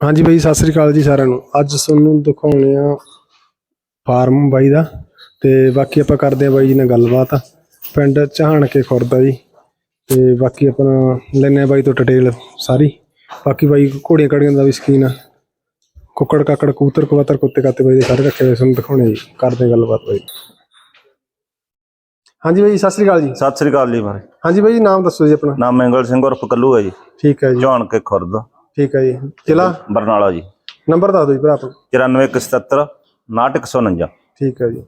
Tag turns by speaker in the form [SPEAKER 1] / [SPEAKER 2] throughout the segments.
[SPEAKER 1] ਹਾਂਜੀ ਬਾਈ ਸਤਿ ਸ੍ਰੀ ਅਕਾਲ ਜੀ ਸਾਰਿਆਂ ਨੂੰ। ਅੱਜ ਤੁਹਾਨੂੰ ਦਿਖਾਉਣੇ ਆ ਫਾਰਮ ਬਾਈ ਦਾ ਤੇ ਬਾਕੀ ਆਪਾਂ ਕਰਦੇ ਆ ਬਾਈ ਜੀ ਨਾਲ ਗੱਲਬਾਤ। ਪਿੰਡ ਚਾਹਣ ਕੇ ਖੁਰਦਾ ਜੀ। ਤੇ ਬਾਕੀ ਆਪਣਾ ਲੈਣੇ ਆ ਬਾਈ ਤੋਂ ਡਿਟੇਲ ਸਾਰੀ। ਬਾਕੀ ਬਾਈ ਘੋੜੀਆਂ ਕੜੀਆਂ ਦਾ ਵੀ ਸ਼ਕੀਨ ਆ। ਕੁੱਕੜ ਕਾਕੜ ਕਬੂਤਰ ਕਬੂਤਰ ਕੁੱਤੇ ਕਾਤੇ ਬਾਈ ਦੇ ਸਾਰੇ ਰੱਖੇ ਹੋਏ ਤੁਹਾਨੂੰ ਦਿਖਾਉਣੇ ਜੀ। ਕਰਦੇ ਗੱਲਬਾਤ ਬਾਈ। ਹਾਂਜੀ ਬਾਈ ਸਤਿ ਸ੍ਰੀ ਅਕਾਲ ਜੀ।
[SPEAKER 2] ਸਤਿ ਸ੍ਰੀ ਅਕਾਲ ਜੀ ਮਾਰੇ
[SPEAKER 1] ਹਾਂਜੀ ਬਾਈ ਜੀ ਨਾਮ ਦੱਸੋ ਜੀ ਆਪਣਾ।
[SPEAKER 2] ਨਾਮ ਮੰਗਲ ਸਿੰਘ ਉਰਫ ਕੱਲੂ ਹੈ ਜੀ।
[SPEAKER 1] ਠੀਕ ਹੈ ਜੀ।
[SPEAKER 2] ਝਾਣ ਕੇ ਖੁਰਦ।
[SPEAKER 1] ਠੀਕ ਹੈ ਜੀ। ਜ਼ਿਲ੍ਹਾ?
[SPEAKER 2] ਬਰਨਾਲਾ ਜੀ।
[SPEAKER 1] ਨੰਬਰ ਦੱਸ ਦਿਓ ਜੀ ਭਰਾ ਆਪਣਾ।
[SPEAKER 2] 9477 6149
[SPEAKER 1] ਠੀਕ ਹੈ ਜੀ।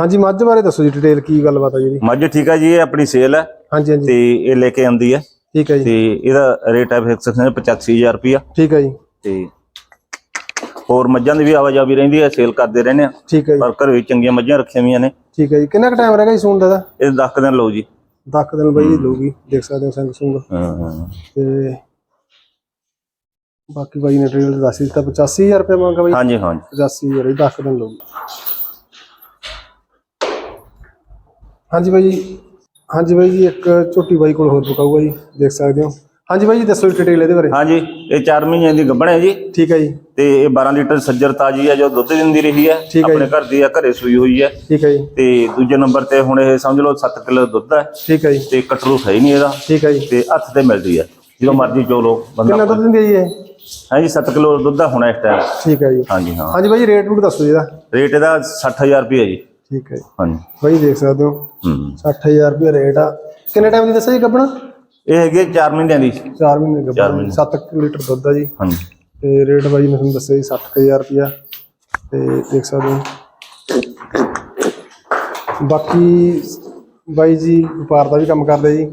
[SPEAKER 1] ਹਾਂਜੀ ਮੱਝ ਬਾਰੇ ਦੱਸੋ ਜੀ ਡਿਟੇਲ ਕੀ ਗੱਲਬਾਤ ਹੈ ਜੀ ਇਹਦੀ?
[SPEAKER 2] ਮੱਝ ਠੀਕ ਹੈ ਜੀ ਇਹ ਆਪਣੀ ਸੇਲ ਹੈ।
[SPEAKER 1] ਹਾਂਜੀ ਹਾਂਜੀ।
[SPEAKER 2] ਤੇ ਇਹ ਲੈ ਕੇ ਆਂਦੀ ਹੈ।
[SPEAKER 1] ਠੀਕ ਹੈ ਜੀ।
[SPEAKER 2] ਤੇ ਇਹਦਾ ਰੇਟ ਹੈ ਫਿਕਸ 85000 ਰੁਪਿਆ
[SPEAKER 1] ਠੀਕ ਹੈ ਜੀ।
[SPEAKER 2] ਤੇ ਹੋਰ ਮੱਝਾਂ ਦੀ ਵੀ ਆਵਾਜਾਈ ਰਹਿੰਦੀ ਹੈ ਸੇਲ ਕਰਦੇ ਰਹਿੰਦੇ ਆ।
[SPEAKER 1] ਠੀਕ ਹੈ ਜੀ।
[SPEAKER 2] ਪਰ ਘਰ ਵਿੱਚ ਚੰਗੀਆਂ ਮੱਝਾਂ ਰੱਖੀਆਂ ਹੋਈਆਂ ਨੇ।
[SPEAKER 1] ਠੀਕ ਹੈ ਜੀ। ਕਿੰਨਾ ਕੁ ਟਾਈਮ ਰਹੇਗਾ ਜੀ ਸੂਣ ਦਾ ਇਹਦਾ?
[SPEAKER 2] ਇਹ 10 ਦਿਨ ਲਓ ਜੀ।
[SPEAKER 1] 10 ਦਿਨ ਬਈ ਲਊਗੀ। ਦੇਖ ਸਕਦੇ ਹੋ ਸੰਗ ਸੂੰਗ
[SPEAKER 2] ਹਾਂ ਹਾਂ।
[SPEAKER 1] ਤੇ ਬਾਕੀ ਬਾਈ ਨੇ ਡਿਟੇਲ ਦੱਸ ਦਿੱਤਾ 85000 ਰੁਪਏ ਮੰਗਾ ਬਾਈ।
[SPEAKER 2] ਹਾਂਜੀ ਹਾਂਜੀ।
[SPEAKER 1] 85000 ਹੀ 10 ਦਿਨ ਲਊਗੀ। ਹਾਂਜੀ ਬਾਈ ਜੀ ਹਾਂਜੀ ਬਾਈ ਜੀ ਇੱਕ ਝੋਟੀ ਬਾਈ ਕੋਲ ਹੋਰ ਪਕਾਊਗਾ ਜੀ ਦੇਖ ਸਕਦੇ ਹੋ। ਹਾਂਜੀ ਬਾਈ ਜੀ ਦੱਸੋ ਡਿਟੇਲ ਇਹਦੇ ਬਾਰੇ।
[SPEAKER 2] ਹਾਂਜੀ ਇਹ 4 ਮਹੀਨਿਆਂ ਦੀ ਗੱਭਣ ਹੈ ਜੀ।
[SPEAKER 1] ਠੀਕ ਹੈ ਜੀ।
[SPEAKER 2] ਤੇ ਇਹ 12 ਲੀਟਰ ਸੱਜਰ ਤਾਜੀ ਹੈ ਜੋ ਦੁੱਧ ਦਿੰਦੀ ਰਹੀ ਹੈ।
[SPEAKER 1] ਠੀਕ ਹੈ
[SPEAKER 2] ਆਪਣੇ ਘਰ ਦੀ ਹੈ ਘਰੇ ਸੂਈ ਹੋਈ ਹੈ।
[SPEAKER 1] ਠੀਕ ਹੈ ਜੀ।
[SPEAKER 2] ਤੇ ਦੂਜੇ ਨੰਬਰ ਤੇ ਹੁਣ ਇਹ ਸਮਝ ਲਓ 7 ਕਿਲੋ ਦੁੱਧ ਹੈ।
[SPEAKER 1] ਠੀਕ ਹੈ ਜੀ।
[SPEAKER 2] ਤੇ ਕਟਰੂ ਹੈ ਹੀ ਨਹੀਂ ਇਹਦਾ।
[SPEAKER 1] ਠੀਕ ਹੈ ਜੀ।
[SPEAKER 2] ਤੇ ਹੱਥ ਤੇ ਮਿਲਦੀ ਹੈ। ਜਦੋਂ ਮਰਜ਼ੀ ਚੋ ਲੋ
[SPEAKER 1] ਕਿੰਨਾ ਦੁੱਧ ਦਿੰਦੀ ਹੈ ਜੀ ਇਹ?
[SPEAKER 2] ਹਾਂਜੀ 7 ਕਿਲੋ ਦੁੱਧ ਦਾ ਹੋਣਾ ਇਸ ਟਾਈਮ
[SPEAKER 1] ਠੀਕ ਹੈ ਜੀ।
[SPEAKER 2] ਹਾਂਜੀ ਹਾਂ।
[SPEAKER 1] ਹਾਂਜੀ ਬਾਈ ਜੀ ਰੇਟ ਰੂਟ ਦੱਸੋ ਜੀ ਇਹਦਾ।
[SPEAKER 2] ਰੇਟ ਇਹਦਾ 60000 ਰੁਪਏ ਜੀ।
[SPEAKER 1] ਠੀਕ ਹੈ ਜੀ।
[SPEAKER 2] ਹਾਂਜੀ।
[SPEAKER 1] ਬਾਈ ਦੇਖ ਸਕਦੇ ਹੋ।
[SPEAKER 2] ਹੂੰ।
[SPEAKER 1] 60000 ਰੁਪਏ ਰੇਟ ਆ। ਕਿੰਨੇ ਟਾਈਮ ਦੀ ਦੱਸਿਆ ਜੀ ਗੱਬਣਾ
[SPEAKER 2] ਇਹ ਹੈਗੇ 4 ਮਹੀਨਿਆਂ ਦੀ।
[SPEAKER 1] 4 ਮਹੀਨੇ ਗੱਬਣਾ
[SPEAKER 2] ਮਹੀਨੇ।
[SPEAKER 1] 7 ਲੀਟਰ ਦੁੱਧ ਆ ਜੀ।
[SPEAKER 2] ਹਾਂਜੀ।
[SPEAKER 1] ਤੇ ਰੇਟ ਬਾਈ ਮੈਂ ਤੁਹਾਨੂੰ ਦੱਸਿਆ ਜੀ 60000 ਰੁਪਿਆ ਤੇ ਦੇਖ ਸਕਦੇ ਹੋ। ਬਾਕੀ ਬਾਈ ਜੀ ਵਪਾਰ ਦਾ ਵੀ ਕੰਮ ਕਰਦੇ ਜੀ।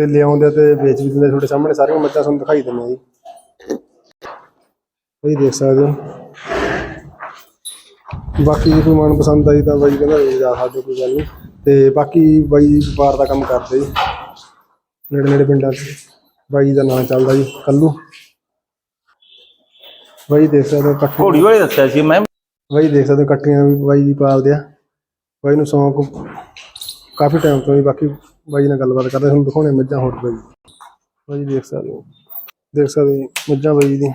[SPEAKER 1] ਤੇ ਲਿਆਉਂਦੇ ਤੇ ਵੇਚ ਵੀ ਦਿੰਦੇ ਤੁਹਾਡੇ ਸਾਹਮਣੇ ਸਾਰੀਆਂ ਮੱਝਾਂ ਤੁਹਾਨੂੰ ਦਿਖਾਈ ਦਿੰਦੇ ਆ ਜੀ। ਬਾਈ ਦੇਖ ਸਕਦੇ ਹੋ। ਬਾਕੀ ਜੇ ਕੋਈ ਮਨ ਪਸੰਦ ਆਈ ਤਾਂ ਬਾਈ ਕਹਿੰਦਾ ਵੇਚ ਜਾ ਸਕਦੇ ਕੋਈ ਗੱਲ ਨਹੀਂ। ਤੇ ਬਾਕੀ ਬਾਈ ਜੀ ਵਪਾਰ ਦਾ ਕੰਮ ਕਰਦੇ ਜੀ। ਨੇੜੇ ਨੇੜੇ ਪਿੰਡਾਂ 'ਚ। ਬਾਈ ਦਾ ਨਾਮ ਚੱਲਦਾ ਜੀ ਕੱਲੂ। ਬਾਈ ਦੇਖ ਸਕਦੇ ਹੋ ਕੱਟ
[SPEAKER 2] ਘੋੜੀ ਵਾਲੇ ਦੱਸਿਆ ਸੀ ਮੈਂ।
[SPEAKER 1] ਬਾਈ ਦੇਖ ਸਕਦੇ ਹੋ ਕੱਟੀਆਂ ਵੀ ਬਾਈ ਜੀ ਪਾਲਦੇ ਆ। ਬਾਈ ਨੂੰ ਸ਼ੌਂਕ ਕਾਫੀ ਟਾਈਮ ਤੋਂ ਹੀ ਬਾਕੀ ਬਾਈ ਨਾਲ ਗੱਲਬਾਤ ਕਰਦੇ ਤੁਹਾਨੂੰ ਦਿਖਾਉਣੇ ਮੱਝਾਂ ਹੋਰ ਬਾਈ ਬਾਈ ਦੇਖ ਸਕਦੇ ਹੋ। ਦੇਖ ਸਕਦੇ ਹੋ ਮੱਝਾਂ ਬਾਈ ਦੀ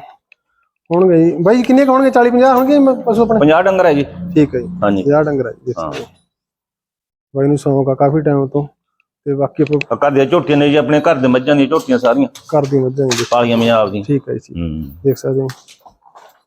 [SPEAKER 1] ਹੋਣਗੇ ਜੀ। ਬਾਈ ਕਿੰਨੇ ਹੋਣਗੇ? 40 50 ਹੋਣਗੇ ਪਸ਼ੂ ਆਪਣੇ?
[SPEAKER 2] 50 ਡੰਗਰ ਹੈ ਜੀ।
[SPEAKER 1] ਠੀਕ ਹੈ ਜੀ।
[SPEAKER 2] ਹਾਂਜੀ।
[SPEAKER 1] 50 ਡੰਗਰ ਹੈ ਜੀ, ਦੇਖ ਸਕਦੇ ਹੋ। ਬਾਈ ਨੂੰ ਸ਼ੌਂਕ ਆ ਕਾਫੀ ਟਾਈਮ ਤੋਂ। ਤੇ ਬਾਕੀ ਆਪਾਂ
[SPEAKER 2] ਘਰ ਦੀਆਂ ਝੋਟੀਆਂ ਨੇ ਜੀ ਆਪਣੇ ਘਰ ਦੇ ਮੱਝਾਂ ਦੀਆਂ ਝੋਟੀਆਂ ਸਾਰੀਆਂ।
[SPEAKER 1] ਘਰ ਦੀ ਮੱਝਾਂ ਜੀ।
[SPEAKER 2] ਪਾਲੀਆਂ ਪੰਜਾਬ ਦੀਆਂ।
[SPEAKER 1] ਠੀਕ ਹੈ ਜੀ।
[SPEAKER 2] ਹੂੰ।
[SPEAKER 1] ਦੇਖ ਸਕਦੇ ਹੋ।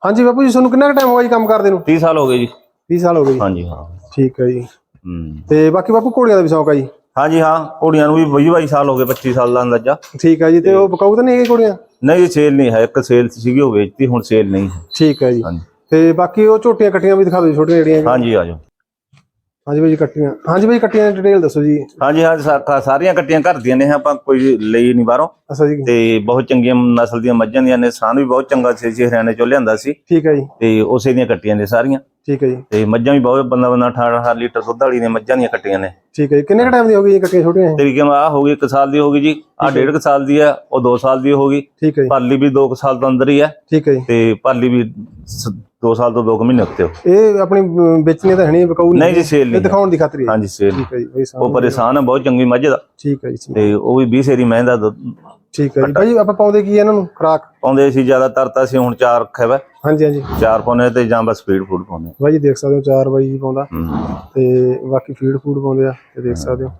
[SPEAKER 1] ਹਾਂਜੀ ਬਾਪੂ ਜੀ ਤੁਹਾਨੂੰ ਕਿੰਨਾ ਟਾਈਮ ਹੋਇਆ ਜੀ ਕੰਮ ਕਰਦੇ ਨੂੰ?
[SPEAKER 2] 30 ਸਾਲ ਹੋ ਗਏ ਜੀ।
[SPEAKER 1] 20 ਸਾਲ ਹੋ ਗਏ ਜੀ।
[SPEAKER 2] ਹਾਂਜੀ ਹਾਂ।
[SPEAKER 1] ਠੀਕ ਹੈ ਜੀ।
[SPEAKER 2] ਹੂੰ।
[SPEAKER 1] ਤੇ ਬਾਕੀ ਬਾਪੂ ਘੋੜੀਆਂ ਦਾ ਵੀ ਸ਼ੌਂਕ ਆ ਜੀ।
[SPEAKER 2] ਹਾਂਜੀ ਹਾਂ ਘੋੜੀਆਂ ਨੂੰ ਵੀ 20 22 ਸਾਲ ਹੋ ਗਏ 25 ਸਾਲ ਦਾ ਅੰਦਾਜ਼ਾ।
[SPEAKER 1] ਠੀਕ ਹੈ ਜੀ ਤੇ ਉਹ ਬਕਾਊ ਤਾਂ ਨਹੀਂ ਹੈਗੀ ਘੋੜੀਆਂ
[SPEAKER 2] ਨਹੀਂ ਸੇਲ ਨਹੀਂ ਹੈ ਇੱਕ ਸੇਲ ਸੀਗੀ ਉਹ ਵੇਚਤੀ ਹੁਣ ਸੇਲ ਨਹੀਂ ਹੈ।
[SPEAKER 1] ਠੀਕ ਹੈ ਜੀ।
[SPEAKER 2] ਹਾਂਜੀ।
[SPEAKER 1] ਤੇ ਬਾਕੀ ਉਹ ਝੋਟੀਆਂ ਕੱਟੀਆਂ ਵੀ ਦਿਖਾ ਦਿਓ ਜੀ, ਛੋਟੀਆਂ ਜਿਹੜੀਆਂ।
[SPEAKER 2] ਹਾਂਜੀ ਆਜੋ
[SPEAKER 1] ਹਾਂਜੀ ਬਾਈ ਜੀ ਕੱਟੀਆਂ। ਹਾਂਜੀ ਬਾਈ ਕੱਟੀਆਂ ਦੀ ਡਿਟੇਲ ਦੱਸੋ ਜੀ।
[SPEAKER 2] ਹਾਂਜੀ ਹਾਂ ਸਾ- ਸਾਰੀਆਂ ਕੱਟੀਆਂ ਘਰ ਦੀਆਂ ਨੇ ਆਪਾਂ ਕੋਈ ਲਈ ਨਹੀਂ ਬਾਹਰੋਂ।
[SPEAKER 1] ਅੱਛਾ ਜੀ।
[SPEAKER 2] ਤੇ ਬਹੁਤ ਚੰਗੀਆਂ ਨਸਲ ਦੀਆਂ ਮੱਝਾਂ ਦੀਆਂ ਨੇ ਸਾਨ ਵੀ ਬਹੁਤ ਚੰਗਾ ਸੀ ਸੀ ਹਰਿਆਣੇ ਚੋਂ ਲਿਆਂਦਾ ਸੀ।
[SPEAKER 1] ਠੀਕ ਹੈ ਜੀ।
[SPEAKER 2] ਤੇ ਉਸੇ ਦੀਆਂ ਕੱਟੀਆਂ ਨੇ ਸਾਰੀਆਂ।
[SPEAKER 1] ਠੀਕ ਹੈ ਜੀ।
[SPEAKER 2] ਤੇ ਮੱਝਾਂ ਵੀ ਬਹੁਤ ਬੰਦਾ ਬੰਦਾ 18 ਲੀਟਰ ਦੁੱਧ ਵਾਲੀ ਨੇ ਮੱਝਾਂ ਦੀਆਂ ਕੱਟੀਆਂ ਨੇ।
[SPEAKER 1] ਠੀਕ ਹੈ ਜੀ। ਕਿੰਨੇ ਟਾਈਮ ਦੀ ਹੋ ਗਈ ਜੀ ਕੱਟੀਆਂ ਛੋਟੀਆਂ? ਇਹ?
[SPEAKER 2] ਤੇ ਵੀ ਆ ਹੋ ਗਈ 1 ਸਾਲ ਦੀ ਹੋ ਗਈ ਜੀ। ਆ ਡੇਢ ਕੁ ਸਾਲ ਦੀ ਹੈ ਉਹ 2 ਸਾਲ ਦੀ ਹੋ ਗਈ।
[SPEAKER 1] ਠੀਕ ਹੈ ਜੀ।
[SPEAKER 2] ਪਰਲੀ ਵੀ 2 ਸਾਲ ਤੋਂ ਅੰਦਰ ਹੀ ਹੈ।
[SPEAKER 1] ਠੀਕ ਹੈ ਜੀ।
[SPEAKER 2] ਤੇ ਪਰਲੀ ਵੀ 2 ਸਾਲ ਤੋਂ 2 ਮਹੀਨੇ ਉੱਤੇ ਹੋ
[SPEAKER 1] ਇਹ ਆਪਣੀ ਵੇਚਣੀ ਤਾਂ ਹੈ ਨਹੀਂ ਬਕਾਊ
[SPEAKER 2] ਨਹੀਂ ਜੀ ਸੇਲ ਨਹੀਂ
[SPEAKER 1] ਦਿਖਾਉਣ ਦੀ ਖਾਤਰ
[SPEAKER 2] ਹਾਂਜੀ ਸੇਲ
[SPEAKER 1] ਠੀਕ ਹੈ ਜੀ
[SPEAKER 2] ਉਹ ਪਰੇਸ਼ਾਨ ਹੈ ਬਹੁਤ ਚੰਗੀ ਮੱਝ ਦਾ।
[SPEAKER 1] ਠੀਕ ਹੈ ਜੀ
[SPEAKER 2] ਤੇ ਉਹ ਵੀ 20 ਸੇਰੀ ਮਹਿੰਦਾ
[SPEAKER 1] ਠੀਕ ਹੈ ਜੀ। ਬਾਈ ਆਪਾਂ ਪਾਉਂਦੇ ਕੀ ਆ ਇਹਨਾਂ ਨੂੰ? ਖਰਾਕ?
[SPEAKER 2] ਪਾਉਂਦੇ ਸੀ ਜ਼ਿਆਦਾਤਰ ਤਾਂ ਅਸੀਂ ਹੁਣ ਚਾਰ ਰੱਖਿਆ ਵਾ।
[SPEAKER 1] ਹਾਂਜੀ ਹਾਂਜੀ।
[SPEAKER 2] ਚਾਰ ਪਾਉਂਦੇ ਤੇ ਜਾਂ ਬਸ ਫੀਡ ਫੂਡ ਪਾਉਂਦੇ
[SPEAKER 1] ਬਾਈ ਜੀ ਦੇਖ ਸਕਦੇ ਹੋ ਚਾਰ ਬਾਈ ਜੀ ਪਾਉਂਦਾ।
[SPEAKER 2] ਹੂੰ।
[SPEAKER 1] ਤੇ ਬਾਕੀ ਫੀਡ ਫੂਡ ਪਾਉਂਦੇ ਆ ਤੇ ਦੇਖ ਸਕਦੇ ਹੋ।